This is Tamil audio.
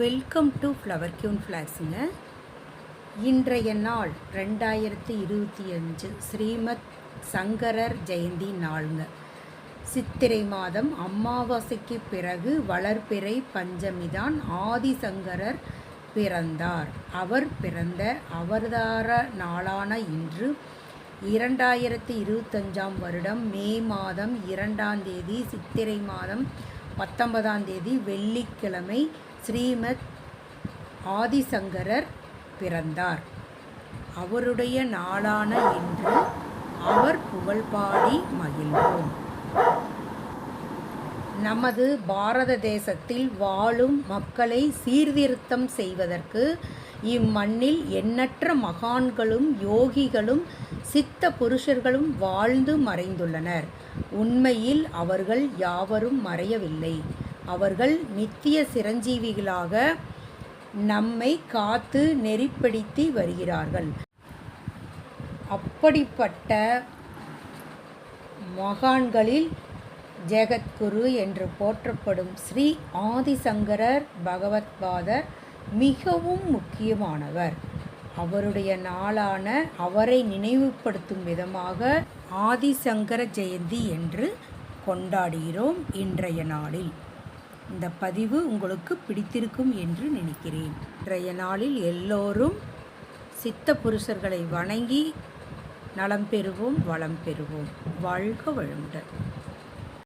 வெல்கம் டு ஃப்ளவர் கியூன் ஃப்ளாக்ஸுங்க இன்றைய நாள் ரெண்டாயிரத்தி இருபத்தி அஞ்சு ஸ்ரீமத் சங்கரர் ஜெயந்தி நாளுங்க. சித்திரை மாதம் அமாவாசைக்கு பிறகு வளர்பிறை பஞ்சமிதான் ஆதிசங்கரர் பிறந்தார். அவர் பிறந்த அவதார நாளான இன்று இரண்டாயிரத்தி இருபத்தஞ்சாம் வருடம் மே மாதம் இரண்டாம் தேதி சித்திரை மாதம் பத்தொன்பதாம் தேதி வெள்ளிக்கிழமை ஸ்ரீமத் ஆதிசங்கரர் பிறந்தார். அவருடைய நாளான இன்று அவர் புகழ்பாடி மகிழ்வோம். நமது பாரத தேசத்தில் வாழும் மக்களை சீர்திருத்தம் செய்வதற்கு இம்மண்ணில் எண்ணற்ற மகான்களும் யோகிகளும் சித்த புருஷர்களும் வாழ்ந்து மறைந்துள்ளனர். உண்மையில் அவர்கள் யாவரும் மறையவில்லை. அவர்கள் நித்திய சிரஞ்சீவிகளாக நம்மை காத்து நெறிப்படுத்தி வருகிறார்கள். அப்படிப்பட்ட மகான்களில் ஜெகத்குரு என்று போற்றப்படும் ஸ்ரீ ஆதிசங்கரர் பகவத்பாதர் மிகவும் முக்கியமானவர். அவருடைய நாளான அவரை நினைவுபடுத்தும் விதமாக ஆதிசங்கர ஜெயந்தி என்று கொண்டாடுகிறோம் இன்றைய நாளில். இந்த பதிவு உங்களுக்கு பிடித்திருக்கும் என்று நினைக்கிறேன். இன்றைய நாளில் எல்லோரும் சித்த புருஷர்களை வணங்கி நலம் பெறுவோம் வளம் பெறுவோம். வாழ்க வளமுடன்.